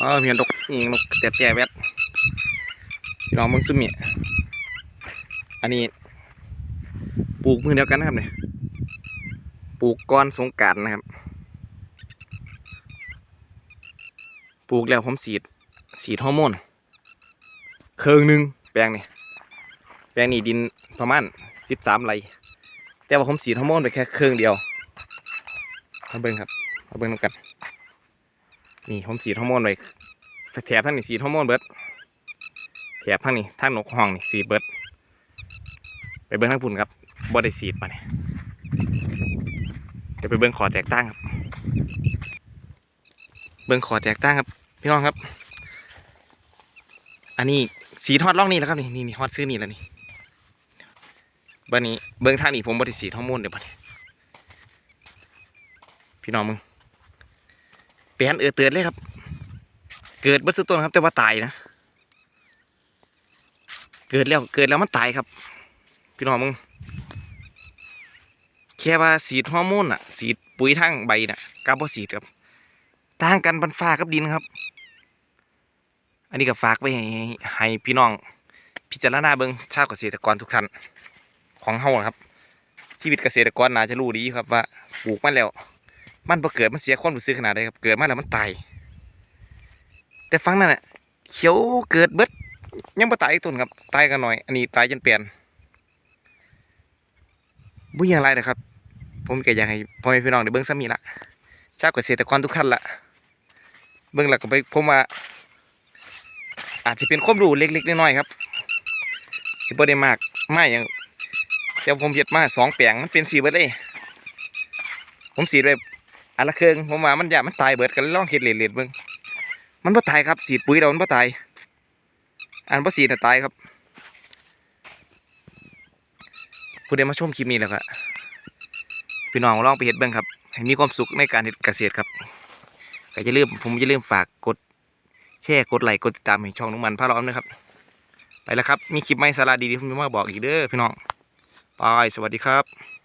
อ๋อเมียนกนี่นกแต่แต่แวดพี่น้องมืองซุมิอันนี้ ปลูกมือเดียวกันนะครับเนี่ยปลูกก้อนสงการนะครับ ปลูกแล้วผมสีดสีดฮอร์โมนเครื่องหนึ่งแปลงนี่แปลงนี่ดินประมาณสิบสามไร่แต่ว่าผมสีดฮอร์โมนไปแค่เครื่องเดียวมาเบิ่งครับมาเบิ่งนกัน นี่ผมสีดฮอร์โมนไปแถบทั้งนี้สีดฮอร์โมนเบิร์ดแถบทั้งนี้ทั้งนกห้องนี่สีเบิร์ดไปเบิ่งทั้งพุ่นครับบ่ได้สีดมาเนี่ยเดี๋ยวไปเบิ่งขอแตกต่างครับ เบิ่งขอแตกต่างครับ พี่น้องครับ อันนี้สีทอดล่องนี่แล้วครับนี่นี่นี่ฮอดซื้อนี่แล้วนี่บันนี้เบิ่งทางนี้ผมบ่ได้สีดฮอร์โมนเดี๋ยวบัดนี้พี่น้องมึง ปนเออเตือนเลยครับ เกิดเบิดสุดต้นครับแต่ว่าตายนะเกิดแล้วเกิดแล้วมันตายครับ พี่น้องมึงแค่ว่าสีดฮอร์โมนอะสีดปุ๋ยทางใบน่ะกับบสีดครับต่างกันบนฟ้ากับดินครับ อันนี้ก็ฝากไว้ให้พี่น้อง พิจารณาเบิ่งชาวเกษตรกรทุกท่านของเฮานะครับชีวิตเกษตรกรน่าจะรู้ดีครับว่าปลูกมาแล้ว มันพอเกิดมันเสียความรู้สึกขนาดใดครับ เกิดมาแล้วมันตาย แต่ฟังนั่นน่ะเขียวเกิดเบิดยังบ่ตายอีกต้นครับ ตายกันหน่อย อันนี้ตายจนเปลี่ยนบุญอย่างไรนะครับ ผมก็อยากให้พ่อแม่พี่น้องได้เบิ่งซ้ำนี้ละชาวเกษตรกรทุกท่านละเบิ่งแล้วก็ไปผมว่าอาจจะเป็นความรู้เล็กๆน้อยๆครับสิบ่ได้มากไม่อย่างแต่ผมเฮ็ดมาสองแปลงมันเป็นสีเบิดเลย ผมสีดไป อันละเครื่องผมว่ามันอยากมันตายเบิดกันลองเฮ็ดเล่นๆเบิ่งมันบ่ตายครับสีดปุ๋ยเรามันบ่ตาย อันบ่สีดน่ะตายครับผู้ใดมาชมคลิปนี้แล้วก็พี่น้องลองไปเฮ็ดเบิ่งครับให้มีความสุขในการเฮ็ดเกษตรครับก็อย่าลืมผมอย่าลืมฝากกดแชร์กดไลค์กดติดตามให้ช่องน้องมันพาร้อมนะครับ ไปแล้วครับ มีคลิปใหม่สาระดีๆผมจะมาบอกอีกเด้อพี่น้องไปสวัสดีครับ